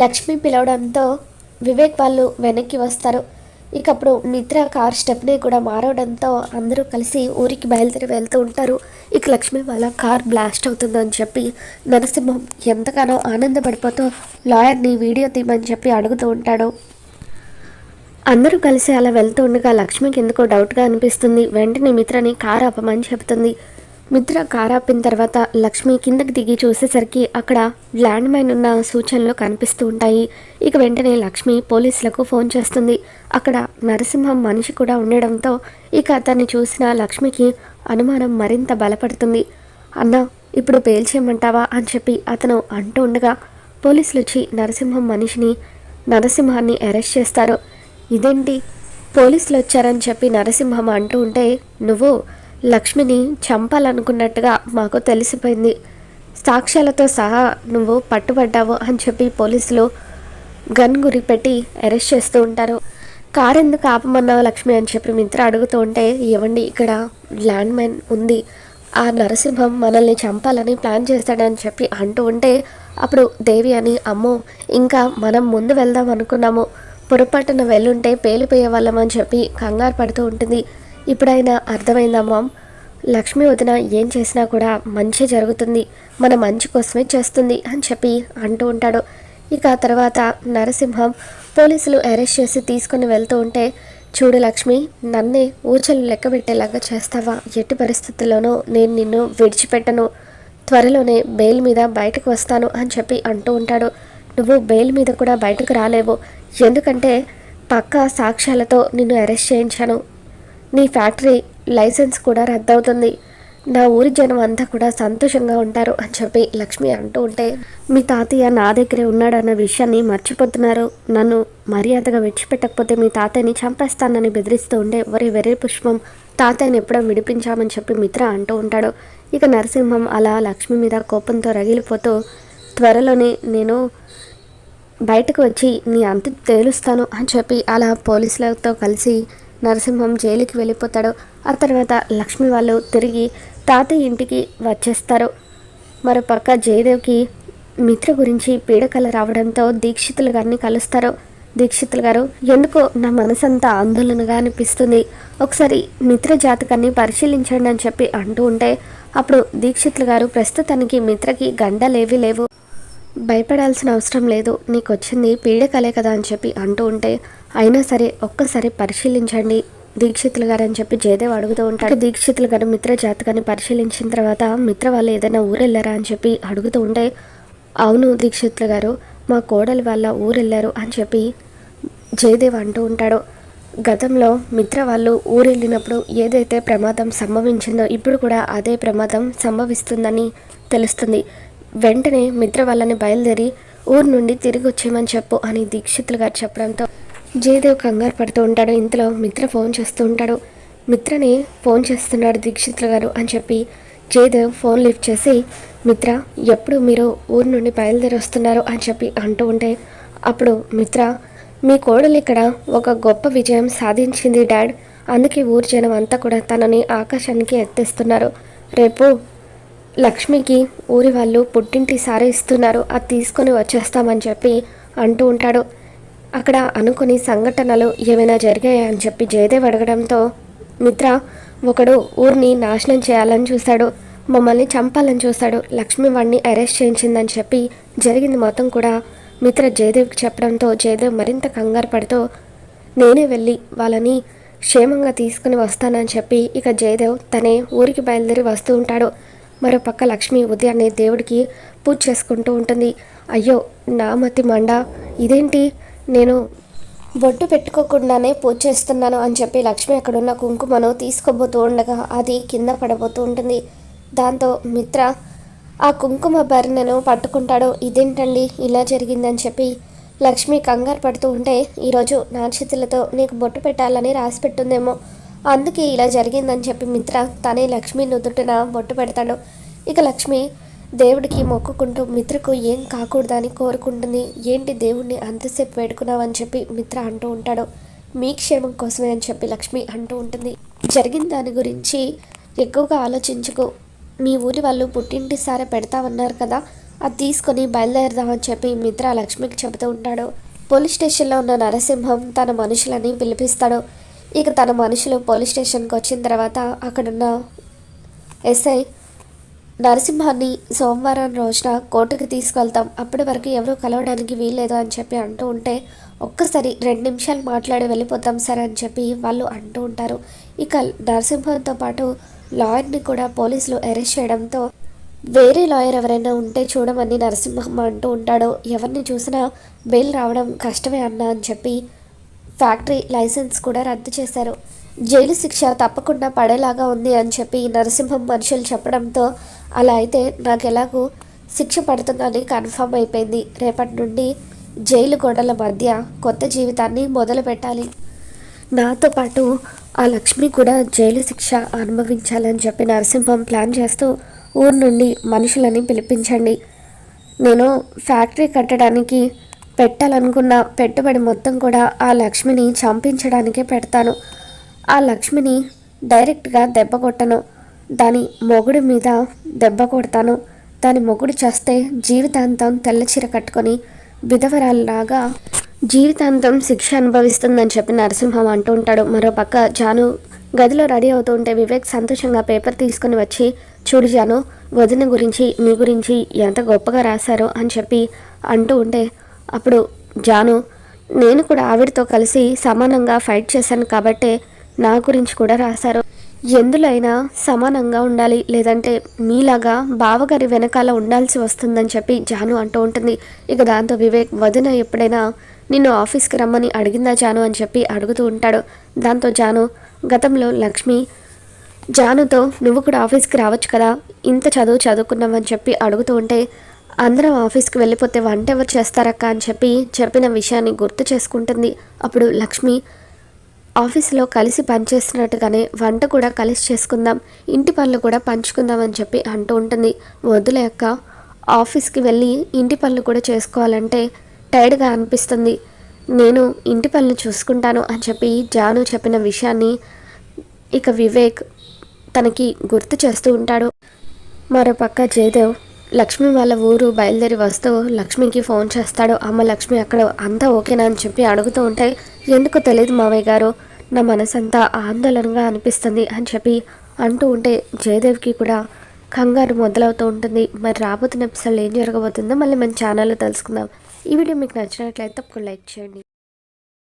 లక్ష్మి పిలవడంతో వివేక్ వాళ్ళు వెనక్కి వస్తారు. ఇక అప్పుడు మిత్ర కార్ స్టెప్ని కూడా మారవడంతో అందరూ కలిసి ఊరికి బయలుదేరి వెళ్తూ ఉంటారు. ఇక లక్ష్మి వాళ్ళ కార్ బ్లాస్ట్ అవుతుందని చెప్పి నరసింహం ఎంతగానో ఆనందపడిపోతూ లాయర్ని వీడియో తీయమని చెప్పి అడుగుతూ ఉంటాడు. అందరూ కలిసి అలా వెళ్తూ ఉండగా లక్ష్మికి ఎందుకో డౌట్గా అనిపిస్తుంది. వెంటనే మిత్రని కారు ఆపమని చెబుతుంది. మిత్ర కారాపిన తర్వాత లక్ష్మి కిందకి దిగి చూసేసరికి అక్కడ ల్యాండ్ మైన్ ఉన్న సూచనలు కనిపిస్తూ ఉంటాయి. ఇక వెంటనే లక్ష్మి పోలీసులకు ఫోన్ చేస్తుంది. అక్కడ నరసింహం మనిషి కూడా ఉండడంతో ఇక అతన్ని చూసిన లక్ష్మికి అనుమానం మరింత బలపడుతుంది. అన్న ఇప్పుడు పేల్చేయమంటావా? అని చెప్పి అతను అంటూ ఉండగా పోలీసులు వచ్చి నరసింహం మనిషిని నరసింహాన్ని అరెస్ట్ చేస్తారు. ఇదేంటి? పోలీసులు వచ్చారని చెప్పి నరసింహం అంటూ ఉంటే నువ్వు లక్ష్మిని చంపాలనుకున్నట్టుగా మాకు తెలిసిపోయింది. సాక్ష్యాలతో సహా నువ్వు పట్టుబడ్డావు అని చెప్పి పోలీసులు గన్ గురిపెట్టి అరెస్ట్ చేస్తూ ఉంటారు. కారు ఎందుకు ఆపమన్నావు లక్ష్మి అని చెప్పి మిత్ర అడుగుతూ ఉంటే ఇవ్వండి ఇక్కడ ల్యాండ్ మైన్ ఉంది. ఆ నరసింహం మనల్ని చంపాలని ప్లాన్ చేస్తాడని చెప్పి అంటూ ఉంటే అప్పుడు దేవి అని అమ్మో ఇంకా మనం ముందు వెళ్దాం అనుకున్నాము. పొరపాటున వెళ్ళుంటే పేలిపోయే వాళ్ళం అని చెప్పి కంగారు పడుతూ ఉంటుంది. ఇప్పుడైనా అర్థమైందమ్మా లక్ష్మి వదిన ఏం చేసినా కూడా మంచి జరుగుతుంది. మన మంచి కోసమే చేస్తుంది అని చెప్పి అంటూ ఉంటాడు. ఇక తర్వాత నరసింహం పోలీసులు అరెస్ట్ చేసి తీసుకుని వెళ్తూ ఉంటే చూడు లక్ష్మి నన్నే ఊచలు లెక్క పెట్టేలాగా చేస్తావా? ఎట్టి పరిస్థితుల్లోనూ నేను నిన్ను విడిచిపెట్టను. త్వరలోనే బెయిల్ మీద బయటకు వస్తాను అని చెప్పి అంటూ ఉంటాడు. నువ్వు బెయిల్ మీద కూడా బయటకు రాలేవు. ఎందుకంటే పక్కా సాక్ష్యాలతో నిన్ను అరెస్ట్ చేయించాను. నీ ఫ్యాక్టరీ లైసెన్స్ కూడా రద్దవుతుంది. నా ఊరి జనం అంతా కూడా సంతోషంగా ఉంటారు అని చెప్పి లక్ష్మి అంటూ ఉంటే మీ తాతయ్య నా దగ్గరే ఉన్నాడన్న విషయాన్ని మర్చిపోతున్నారు. నన్ను మర్యాదగా విడిచిపెట్టకపోతే మీ తాతయ్యని చంపేస్తానని బెదిరిస్తూ ఉండే వరి వెర్రి పుష్పం తాతయ్యని ఎప్పుడో విడిపించామని చెప్పి మిత్ర అంటూ ఉంటాడు. ఇక నరసింహం అలా లక్ష్మి మీద కోపంతో రగిలిపోతూ త్వరలోనే నేను బయటకు వచ్చి నీ అంత తేలుస్తాను అని చెప్పి అలా పోలీసులతో కలిసి నరసింహం జైలుకి వెళ్ళిపోతాడు. ఆ తర్వాత లక్ష్మి వాళ్ళు తిరిగి తాతయ్య ఇంటికి వచ్చేస్తారు. మరోపక్క జయదేవ్కి మిత్ర గురించి పీడకల రావడంతో దీక్షితులు గారిని కలుస్తారు. దీక్షితులు గారు ఎందుకో నా మనసంతా ఆందోళనగా అనిపిస్తుంది. ఒకసారి మిత్ర జాతకాన్ని పరిశీలించండి అని చెప్పి అంటూ ఉంటే అప్పుడు దీక్షితులు గారు ప్రస్తుతానికి మిత్రకి గండలేవి లేవు. భయపడాల్సిన అవసరం లేదు. నీకు వచ్చింది పీడకలే కదా అని చెప్పి అంటూ ఉంటే అయినా సరే ఒక్కసారి పరిశీలించండి దీక్షితులు గారు అని చెప్పి జయదేవ్ అడుగుతూ ఉంటాడు. దీక్షితులు గారు మిత్ర జాతకాన్ని పరిశీలించిన తర్వాత మిత్ర వాళ్ళు ఏదైనా ఊరెళ్ళారా అని చెప్పి అడుగుతూ ఉంటే అవును దీక్షితులు గారు మా కోడలి వాళ్ళ ఊరెళ్ళారు అని చెప్పి జయదేవ్ అంటూ ఉంటాడు. గతంలో మిత్ర వాళ్ళు ఊరెళ్ళినప్పుడు ఏదైతే ప్రమాదం సంభవించిందో ఇప్పుడు కూడా అదే ప్రమాదం సంభవిస్తుందని తెలుస్తుంది. వెంటనే మిత్ర వాళ్ళని బయలుదేరి ఊరు నుండి తిరిగి వచ్చేయమని చెప్పు అని దీక్షితులు గారు చెప్పడంతో జయదేవ్ కంగారు పడుతూ ఉంటాడు. ఇంతలో మిత్ర ఫోన్ చేస్తూ ఉంటాడు. మిత్రని ఫోన్ చేస్తున్నాడు దీక్షితులు గారు అని చెప్పి జయదేవ్ ఫోన్ లిఫ్ట్ చేసి మిత్ర ఎప్పుడు మీరు ఊరు నుండి బయలుదేరి వస్తున్నారు అని చెప్పి అంటూ ఉంటే అప్పుడు మిత్ర మీ కోడలు ఇక్కడ ఒక గొప్ప విజయం సాధించింది డాడ్. అందుకే ఊరు జనం అంతా కూడా తనని ఆకాశానికి ఎత్తేస్తున్నారు. రేపు లక్ష్మికి ఊరి వాళ్ళు పుట్టింటి సారే ఇస్తున్నారు అది తీసుకొని వచ్చేస్తామని చెప్పి అంటూ ఉంటాడు. అక్కడ అనుకుని సంఘటనలు ఏమైనా జరిగాయా అని చెప్పి జయదేవ్ అడగడంతో మిత్ర ఒకడు ఊరిని నాశనం చేయాలని చూశాడు మమ్మల్ని చంపాలని చూశాడు లక్ష్మి వాడిని అరెస్ట్ చేయించిందని చెప్పి జరిగింది మొత్తం కూడా మిత్ర జయదేవ్కి చెప్పడంతో జయదేవ్ మరింత కంగారు పడుతూ నేనే వెళ్ళి వాళ్ళని క్షేమంగా తీసుకుని వస్తానని చెప్పి ఇక జయదేవ్ తనే ఊరికి బయలుదేరి వస్తూ ఉంటాడు. మరో పక్క లక్ష్మి ఉదయాన్నే దేవుడికి పూజ చేసుకుంటూ ఉంటుంది. అయ్యో నా మతి మండ. ఇదేంటి? నేను బొట్టు పెట్టుకోకుండానే పూజ చేస్తున్నాను అని చెప్పి లక్ష్మి అక్కడున్న కుంకుమను తీసుకోబోతూ ఉండగా అది కింద పడబోతూ ఉంటుంది. దాంతో మిత్ర ఆ కుంకుమ భరణను పట్టుకుంటాడు. ఇదేంటండి ఇలా జరిగిందని చెప్పి లక్ష్మి కంగారు పడుతూ ఉంటే ఈరోజు నా చేతులతో నీకు బొట్టు పెట్టాలని రాసి పెట్టుందేమో. అందుకే ఇలా జరిగిందని చెప్పి మిత్ర తనే లక్ష్మి నుదుటిన బొట్టు పెడతాడు. ఇక లక్ష్మి దేవుడికి మొక్కుకుంటూ మిత్రకు ఏం కాకూడదని కోరుకుంటుంది. ఏంటి దేవుణ్ణి అంతసేపు వేడుకున్నావని చెప్పి మిత్ర అంటూ ఉంటాడు. మీ క్షేమం కోసమే అని చెప్పి లక్ష్మి అంటూ ఉంటుంది. జరిగిన దాని గురించి ఎక్కువగా ఆలోచించుకో. మీ ఊరి వాళ్ళు పుట్టింటి సారే పెడతామన్నారు కదా అది తీసుకొని బయలుదేరదామని చెప్పి మిత్ర లక్ష్మికి చెబుతూ ఉంటాడు. పోలీస్ స్టేషన్లో ఉన్న నరసింహం తన మనుషులని పిలిపిస్తాడు. ఇక తన మనుషులు పోలీస్ స్టేషన్కి వచ్చిన తర్వాత అక్కడున్న ఎస్ఐ నరసింహాన్ని సోమవారం రోజున కోర్టుకి తీసుకెళ్తాం. అప్పటి వరకు ఎవరూ కలవడానికి వీల్లేదు అని చెప్పి అంటూ ఉంటే ఒక్కసారి రెండు నిమిషాలు మాట్లాడి వెళ్ళిపోతాం సార్ అని చెప్పి వాళ్ళు అంటూ ఉంటారు. ఇక నరసింహంతో పాటు లాయర్ని కూడా పోలీసులు అరెస్ట్ చేయడంతో వేరే లాయర్ ఎవరైనా ఉంటే చూడమని నరసింహం అంటూ ఉంటాడు. ఎవరిని చూసినా బెయిల్ రావడం కష్టమే అన్నా అని చెప్పి ఫ్యాక్టరీ లైసెన్స్ కూడా రద్దు చేశారు. జైలు శిక్ష తప్పకుండా పడేలాగా ఉంది అని చెప్పి నరసింహం మనుషులు చెప్పడంతో అలా అయితే నాకు ఎలాగూ శిక్ష పడుతుందని కన్ఫర్మ్ అయిపోయింది. రేపటి నుండి జైలు గోడల మధ్య కొత్త జీవితాన్ని మొదలు పెట్టాలి. నాతో పాటు ఆ లక్ష్మి కూడా జైలు శిక్ష అనుభవించాలని చెప్పి నరసింహం ప్లాన్ చేస్తూ ఊరు నుండి మనుషులని పిలిపించండి. నేను ఫ్యాక్టరీ కట్టడానికి పెట్టాలనుకున్న పెట్టుబడి మొత్తం కూడా ఆ లక్ష్మిని చంపించడానికే పెడతాను. ఆ లక్ష్మిని డైరెక్ట్గా దెబ్బ కొట్టను. దాని మొగుడు మీద దెబ్బ కొడతాను. దాని మొగుడు చేస్తే జీవితాంతం తెల్ల చీర కట్టుకొని విధవరాల్లాగా జీవితాంతం శిక్ష అనుభవిస్తుందని చెప్పి నరసింహం అంటూ ఉంటాడు. మరో పక్క జాను గదిలో రెడీ అవుతూ ఉంటే వివేక్ సంతోషంగా పేపర్ తీసుకుని వచ్చి చూడు జాను వదిన గురించి నీ గురించి ఎంత గొప్పగా రాశారో అని చెప్పి అంటూ ఉంటే అప్పుడు జాను నేను కూడా ఆవిడతో కలిసి సమానంగా ఫైట్ చేశాను కాబట్టే నా గురించి కూడా రాశారు. ఎందులో అయినా సమానంగా ఉండాలి లేదంటే మీలాగా బావగారి వెనకాల ఉండాల్సి వస్తుందని చెప్పి జాను అంటూ ఉంటుంది. ఇక దాంతో వివేక్ వదిన ఎప్పుడైనా నిన్ను ఆఫీస్కి రమ్మని అడిగిందా జాను అని చెప్పి అడుగుతూ ఉంటాడు. దాంతో జాను గతంలో లక్ష్మి జానుతో నువ్వు కూడా ఆఫీస్కి రావచ్చు కదా ఇంత చదువు చదువుకున్నావని చెప్పి అడుగుతూ ఉంటే అందరం ఆఫీస్కి వెళ్ళిపోతే వంట ఎవరు చేస్తారక్క అని చెప్పి చెప్పిన విషయాన్ని గుర్తు చేసుకుంటుంది. అప్పుడు లక్ష్మి ఆఫీస్లో కలిసి పనిచేస్తున్నట్టుగానే వంట కూడా కలిసి చేసుకుందాం ఇంటి పనులు కూడా పంచుకుందాం అని చెప్పి అంటూ ఉంటుంది. వద్దులే అక్క ఆఫీస్కి వెళ్ళి ఇంటి పనులు కూడా చేసుకోవాలంటే టైర్డ్గా అనిపిస్తుంది. నేను ఇంటి పనులు చూసుకుంటాను అని చెప్పి జాను చెప్పిన విషయాన్ని ఇక వివేక్ తనకి గుర్తు చేస్తూ ఉంటాడు. మరోపక్క జయదేవ్ లక్ష్మి వాళ్ళ ఊరు బయలుదేరి వస్తూ లక్ష్మికి ఫోన్ చేస్తాడు. అమ్మ లక్ష్మి అక్కడ అంతా ఓకేనా అని చెప్పి అడుగుతూ ఉంటే ఎందుకు తెలియదు మావయ్య గారు. నా మనసంతా ఆందోళనగా అనిపిస్తుంది అని చెప్పి అంటూ ఉంటే జయదేవ్కి కూడా కంగారు మొదలవుతూ ఉంటుంది. మరి రాబోతున్న ఎపిసోడ్లో ఏం జరగబోతుందో మళ్ళీ మన ఛానల్లో తెలుసుకుందాం. ఈ వీడియో మీకు నచ్చినట్లయితే తప్పకుండా లైక్ చేయండి.